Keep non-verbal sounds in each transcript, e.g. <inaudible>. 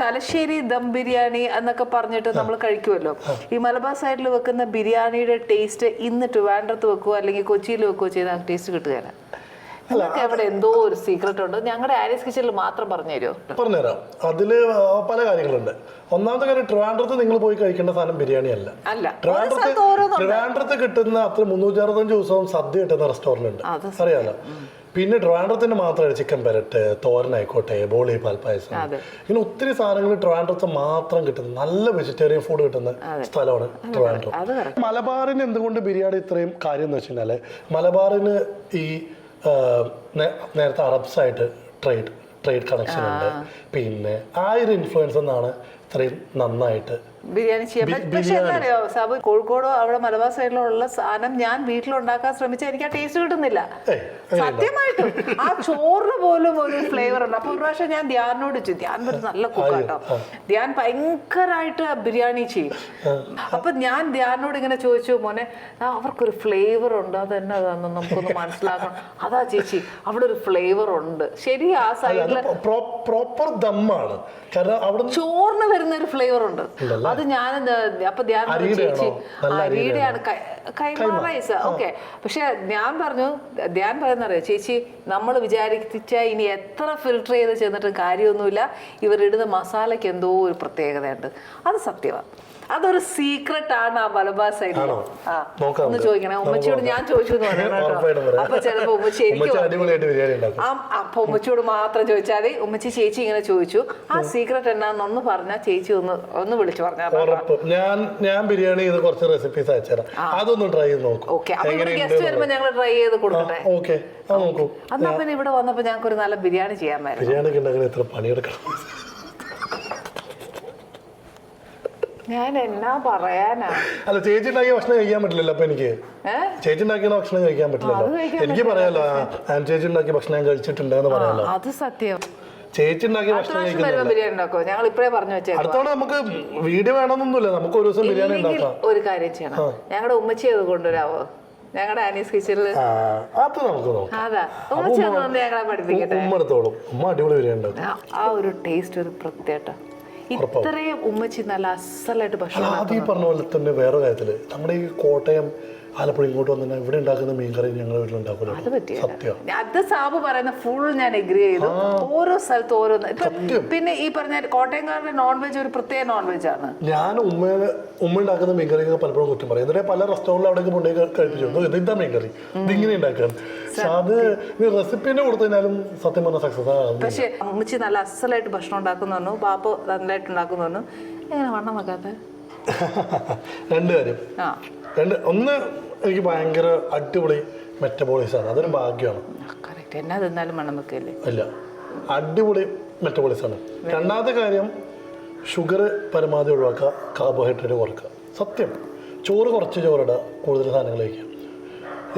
തലശ്ശേരി ദം ബിരിയാണി എന്നൊക്കെ പറഞ്ഞിട്ട് നമ്മൾ കഴിക്കുമല്ലോ. ഈ മലബാർ സൈഡിൽ വെക്കുന്ന ബിരിയാണിയുടെ ടേസ്റ്റ് ഇന്ന് ട്രിവാൻഡ്രത്ത് വെക്കുവോ? അല്ലെങ്കിൽ കൊച്ചിയിൽ വെക്കുവോ ചെയ്താൽ ടേസ്റ്റ് കിട്ടുകയില്ല എവിടെ എന്തോ ഒരു സീക്രട്ട് ഉണ്ട്. ഞങ്ങളുടെ ആരീസ് കിച്ചണിൽ മാത്രം പറഞ്ഞു തരുമോ? പറഞ്ഞുതരാം. അതിൽ പല കാര്യങ്ങളുണ്ട്. ഒന്നാമത്തെ കാര്യം ട്രിവാൻഡ്രത്ത് നിങ്ങൾ പോയി കഴിക്കേണ്ട സാധനം ബിരിയാണി അല്ല. അല്ല ട്രിവാൻഡ്രത്ത് ട്രിവാൻഡ്രത്ത് കിട്ടുന്ന അത്ര മുന്നൂറ്റി അറുപത്തഞ്ച് ദിവസവും സദ്യ കിട്ടുന്ന റെസ്റ്റോറന്റ് ഉണ്ട് അറിയാലോ? പിന്നെ ട്രിവാൻഡ്രത്തിന് മാത്രമല്ല ചിക്കൻ പെരട്ട് തോരനായിക്കോട്ടെ ബോളി പാൽപ്പായസം. ഇങ്ങനെ ഒത്തിരി സാധനങ്ങൾ ട്രിവാൻഡ്രത്ത് മാത്രം കിട്ടുന്ന നല്ല വെജിറ്റേറിയൻ ഫുഡ് കിട്ടുന്ന സ്ഥലമാണ് ട്രിവാൻഡ്രം. മലബാറിന് എന്തുകൊണ്ട് ബിരിയാണി ഇത്രയും കാര്യം എന്ന് വെച്ച് മലബാറിന് ഈ നേരത്തെ അറബ്സായിട്ട് ട്രേഡ് ട്രേഡ് കണക്ഷൻ ഉണ്ട്. പിന്നെ ആ ഒരു ഇൻഫ്ലുവൻസ് എന്നാണ് ഇത്രയും നന്നായിട്ട് ബിരിയാണി പറ്റും. പക്ഷെ എന്താ അറിയോ സാബ് കോഴിക്കോടോ അവിടെ മലബാർ സൈഡിലുള്ള സാധനം ഞാൻ വീട്ടിലുണ്ടാക്കാൻ ശ്രമിച്ചാൽ എനിക്ക് ആ ടേസ്റ്റ് കിട്ടുന്നില്ല. സത്യമായിട്ടും. ആ ചോറിന് പോലും ഒരു ഫ്ലേവർ ഉണ്ട്. അപ്പൊ ഒരു പ്രാവശ്യം ഞാൻ ധ്യാനോട് ചോദിച്ചു. ധ്യാൻ ഒരു നല്ല കുക്കാട്ടോ ധ്യാൻ ഭയങ്കരമായിട്ട് ബിരിയാണി ചെയ്യും. അപ്പൊ ഞാൻ ധ്യാനോട് ഇങ്ങനെ ചോദിച്ചു മോനെ അവർക്കൊരു ഫ്ലേവർ ഉണ്ട്. അത് എന്നതാന്ന് നമുക്കൊന്ന് മനസ്സിലാക്കണം. അതാ ചേച്ചി അവിടെ ഒരു ഫ്ലേവർ ഉണ്ട്. ശരി ആ സൈഡിൽ പ്രോപ്പർ ദമ്മാണ് കാരണം അവിടെ ചോറിന് വരുന്ന ഒരു ഫ്ലേവർ ഉണ്ട്. അത് ഞാൻ അപ്പൊ ധ്യാൻ? ചേച്ചി അരിയുടെയാണ് കൈമാ റൈസ് ഓക്കെ. പക്ഷെ ഞാൻ പറഞ്ഞു ധ്യാൻ പറയുന്ന അറിയാം ചേച്ചി നമ്മൾ വിചാരിച്ച ഇനി എത്ര ഫിൽട്ടർ ചെയ്ത് ചെന്നിട്ടും കാര്യമൊന്നുമില്ല. ഇവരിടുന്ന മസാലയ്ക്ക് എന്തോ ഒരു പ്രത്യേകതയുണ്ട്. അത് സത്യമാണ് അതൊരു സീക്രട്ട് ആണ് ആ മലബാർ സൈഡ് ഒന്ന് ചോദിക്കണേ. ഉമ്മച്ചിയോട് ഞാൻ ചോദിച്ചു എന്ന് അപ്പൊ ചിലപ്പോ ഉമ്മച്ചി എനിക്ക് അപ്പൊ ഉമ്മച്ചിയോട് മാത്രം ചോദിച്ചാൽ മതി. ഉമ്മച്ചി ചേച്ചി ഇങ്ങനെ ചോദിച്ചു. ആ സീക്രട്ട് എന്നാന്നൊന്ന് പറഞ്ഞാൽ ചേച്ചി ഒന്ന് ഒന്ന് വിളിച്ചു പറഞ്ഞു ഞാൻ ഞാൻ ബിരിയാണി ചെയ്ത് കുറച്ച് റെസിപ്പീസ് അയച്ചുതരാം. അതൊന്ന് ട്രൈ ചെയ്ത് നോക്കും. ഓക്കെ അപ്പൊ ഇവിടെ ഗസ്റ്റ് വരുമ്പോ ഞങ്ങൾ ട്രൈ ചെയ്ത് കൊടുക്കട്ടെ. ഓക്കെ എന്നാ പിന്നെ ഇവിടെ വന്നപ്പോ ഞങ്ങൾക്ക് ഒരു നല്ല ബിരിയാണി ചെയ്യാൻ ബിരിയാണി എത്ര പണിയെടുക്കണം. ഞാൻ എന്നാ പറയാനാ? അല്ല ചേച്ചി ഉണ്ടാക്കിയ ഭക്ഷണം കഴിക്കാൻ പറ്റില്ലല്ലോ അപ്പൊ എനിക്ക്. ചേച്ചി ഉണ്ടാക്കിയ ഭക്ഷണം കഴിക്കാൻ പറ്റില്ലല്ലോ. എനിക്ക് പറയാലോ ആൻ ചേച്ചി ഉണ്ടാക്കിയ ഭക്ഷണം ഞാൻ കഴിച്ചിട്ടുണ്ട് എന്ന് പറയാലോ. അത് സത്യം. ചേച്ചി ഉണ്ടാക്കിയ ഭക്ഷണം കഴിക്കുന്നില്ല. ഞങ്ങൾ ഇപ്പഴേ പറഞ്ഞു വെച്ചേ അടുത്തോടെ നമുക്ക് വീഡിയോ വേണമെന്നൊന്നുമില്ല. നമുക്ക് ഒരു ദിവസം ബിരിയാണി ഉണ്ടാക്കാം. ഒരു കാര്യം ചെയ്യണം. ഞങ്ങളുടെ ഉമ്മച്ചി അത് കൊണ്ടുവരാവോ? ഞങ്ങളുടെ ആനീസ് കിച്ചണിൽ ആ, അത് നമുക്ക് നോക്കാം. അതാ. ഉമ്മച്ചി ഒന്ന് വന്ന് ഞങ്ങളെ പഠിപ്പിക്കട്ടെ. ഉമ്മ എടുത്തോളും. ഉമ്മ അടിപൊളി ബിരിയാണി ആ- ആ ഒരു ടേസ്റ്റ് ഒരു പ്രത്യേക ഇത്രയും ഉമ്മച്ചി നല്ല അസലായിട്ട് ഭക്ഷണം പറഞ്ഞ പോലെ തന്നെ വേറെ കാര്യത്തിൽ നമ്മുടെ ഈ കോട്ടയം ആലപ്പുഴ ഇങ്ങോട്ട് വന്നിട്ട് ഇവിടെ ഉണ്ടാക്കുന്ന മീൻകറി ഞങ്ങൾ അത് വീട്ടിലുണ്ടാക്കൂല പറ്റിയ സത്യം അത് സാബ് പറയുന്ന ഫുൾ ഞാൻ എഗ്രി ചെയ്തു. ഓരോ സ്ഥലത്ത് ഓരോന്ന്. പിന്നെ ഈ പറഞ്ഞ കോട്ടയംകാരുടെ നോൺ വെജ് ഒരു പ്രത്യേക നോൺ വെജ് ആണ്. ഞാൻ ഉമ്മ ഉമ്മ ഉണ്ടാക്കുന്ന മീൻകറി പലപ്പോഴും കുറ്റം പറയും. എന്നിട്ട് പല റെസ്റ്റോറന്റിൽ അവിടെ കൊണ്ടുപോയി കഴിപ്പിച്ചു "ഓ, ഇത് ഇതാ മീൻകറി. ഇതിങ്ങനെ ഉണ്ടാക്കാൻ പക്ഷെ അത് സത്യം പറഞ്ഞ സക്സസ് ആണ് പക്ഷെ ഉമ്മച്ചി നല്ല അസലായിട്ട് ഭക്ഷണം ഉണ്ടാക്കുന്നു പറഞ്ഞു. ബാപ്പ നല്ലതായിട്ട് ഉണ്ടാക്കുന്നു പറഞ്ഞു. എങ്ങനെ വണ്ണം വെക്കാത്ത? <laughs> രണ്ടുപേരും കാര്യം. ആ. രണ്ട് ഒന്ന് എനിക്ക് ഭയങ്കര അടിപൊളി മെറ്റബോളിസം ആണ് അതൊരു ഭാഗ്യമാണ്. കറക്റ്റ് എന്നാ തിന്നാലും വണ്ണം വെക്കല്ലേ? ഇല്ല. അടിപൊളി മെറ്റബോളിസം ആണ് രണ്ടാമത്തെ കാര്യം ഷുഗർ പരമാവധി ഒഴിവാക്കുക കാർബോഹൈഡ്രേറ്റ് കുറക്കുക. സത്യം. ചോറ് കുറച്ച് ചോറിടുക കൂടുതൽ സാധനങ്ങൾ കഴിക്കുക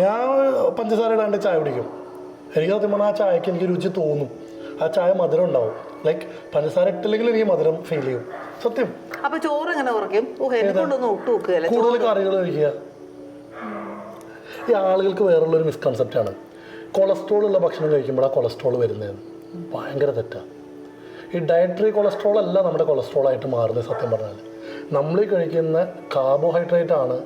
ഞാൻ പഞ്ചസാര ഇടാണ്ട് ചായ കുടിക്കും. എനിക്ക് സത്യം പറഞ്ഞാൽ ആ ചായക്ക് എനിക്ക് രുചി തോന്നും. ആ ചായ മധുരം ഉണ്ടാവും. ലൈക്ക് പഞ്ചസാര ഇട്ടില്ലെങ്കിൽ എനിക്ക് മധുരം ഫീൽ ചെയ്യും. സത്യം. അപ്പൊ ചോറ് എങ്ങനെ കുറയ്ക്കും? എന്നെ കൊണ്ടൊന്നും ഒട്ടു വെക്കുകയല്ലേ? കൂടുതൽ കറികൾ കഴിക്കുക. ഈ ആളുകൾക്ക് വേറുള്ള ഒരു മിസ്കൺസെപ്റ്റ് ആണ്. കൊളസ്ട്രോൾ ഉള്ള ഭക്ഷണം കഴിക്കുമ്പോഴാണ് കൊളസ്ട്രോൾ വരുന്നത്. ഭയങ്കര തെറ്റാണ് ഈ ഡയറ്ററി കൊളസ്ട്രോൾ അല്ല നമ്മുടെ കൊളസ്ട്രോൾ ആയിട്ട് മാറുന്നത് സത്യം പറഞ്ഞാൽ നമ്മൾ കഴിക്കുന്ന കാർബോഹൈഡ്രേറ്റ് ആണ്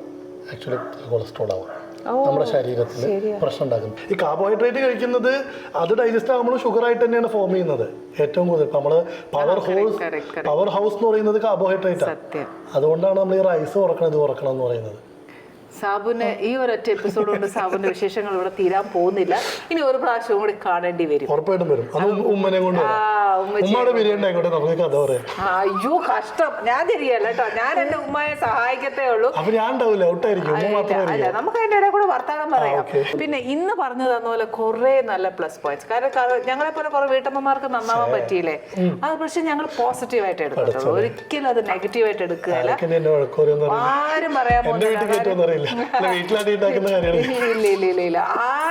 ആക്ച്വലി കൊളസ്ട്രോൾ ആവുക. നമ്മുടെ ശരീരത്തിൽ പ്രശ്നം ഉണ്ടാക്കുന്നത് ഈ കാർബോഹൈഡ്രേറ്റ് കഴിക്കുന്നത് അത് ഡൈജസ്റ്റ് ആകുമ്പോൾ ഷുഗർ ആയിട്ട് തന്നെയാണ് ഫോം ചെയ്യുന്നത്. ഏറ്റവും കൂടുതൽ. നമ്മൾ പവർ ഹൗസ്. പവർ ഹൗസ് എന്ന് പറയുന്നത് കാർബോഹൈഡ്രേറ്റ് ആണ്. അതുകൊണ്ടാണ് നമ്മൾ ഈ റൈസ് ഉറക്കണം ഇത് ഉറക്കണം എന്ന് പറയുന്നത്. സാബുന് ഈ ഒരൊറ്റ എപ്പിസോഡ് കൊണ്ട് സാബുന്റെ വിശേഷങ്ങൾ ഇവിടെ തീരാൻ പോകുന്നില്ല. ഇനി ഒരു പ്രാവശ്യം കൂടി കാണേണ്ടി വരും. ഉറപ്പായിട്ടും വരും. ഉമ്മനെ കൊണ്ട് ഉമ്മയുടെ ബിരിയാണി ആയിക്കോട്ടെ നമുക്ക് കഥ പറയാം. അയ്യോ കഷ്ടം. ഞാൻ തിരികല്ല കേട്ടോ. ഞാൻ എന്റെ ഉമ്മയെ സഹായിക്കത്തേ ഉള്ളൂ. അപ്പൊ ഞാൻ ഉണ്ടാവില്ല ഔട്ടായിരിക്കും. ഉമ്മ മാത്രമേ നമുക്ക് അതിന്റെ ഇടയിൽ കൂടെ വർത്തമാനം പറയാം. പിന്നെ ഇന്ന് പറഞ്ഞു തന്ന പോലെ കുറെ നല്ല പ്ലസ് പോയിന്റ്സ് കാരണം ഞങ്ങളെ പോലെ കുറെ വീട്ടമ്മമാർക്ക് നന്നാവാൻ പറ്റിയില്ലേ? അത് പക്ഷെ ഞങ്ങൾ പോസിറ്റീവ് ആയിട്ട് എടുത്തിട്ടുള്ളൂ. ഒരിക്കലും അത് നെഗറ്റീവ് ആയിട്ട് എടുക്കുകയല്ല. ആരും പറയാൻ പോകുന്നില്ല. ഇല്ല ഇല്ല ഇല്ല.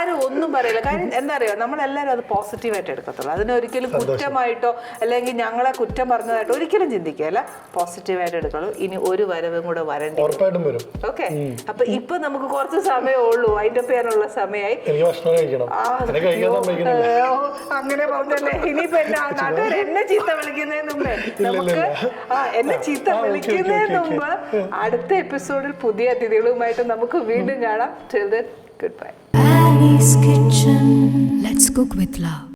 ആരും ഒന്നും പറയില്ല. കാര്യം എന്താ അറിയോ? നമ്മളെല്ലാവരും അത് പോസിറ്റീവായിട്ട് എടുക്കത്തുള്ളൂ. അതിനൊരിക്കലും കുറ്റമായിട്ടോ അല്ലെങ്കിൽ ഞങ്ങളെ കുറ്റം പറഞ്ഞതായിട്ടോ ഒരിക്കലും ചിന്തിക്കുകയല്ല പോസിറ്റീവായിട്ട് എടുക്കുള്ളൂ ഇനി ഒരു വരവും കൂടെ വരണ്ടി ഓക്കെ? അപ്പൊ ഇപ്പൊ നമുക്ക് കുറച്ച് സമയമേ ഉള്ളൂ. അതിന്റെ പേരുള്ള സമയമായി അങ്ങനെ പറഞ്ഞല്ലേ? ഇനിയിപ്പോ എന്നെ <laughs> നാട്ടുകാർ എന്നെ ചീത്ത വിളിക്കുന്നതിന് മുമ്പേ നമുക്ക് ആ എന്നെ ചീത്ത വിളിക്കുന്നതിന് മുമ്പ് അടുത്ത എപ്പിസോഡിൽ പുതിയ അതിഥികളുമായിട്ട് നമുക്ക് വീണ്ടും കാണാം. Good bye Kitchen. Let's cook with love.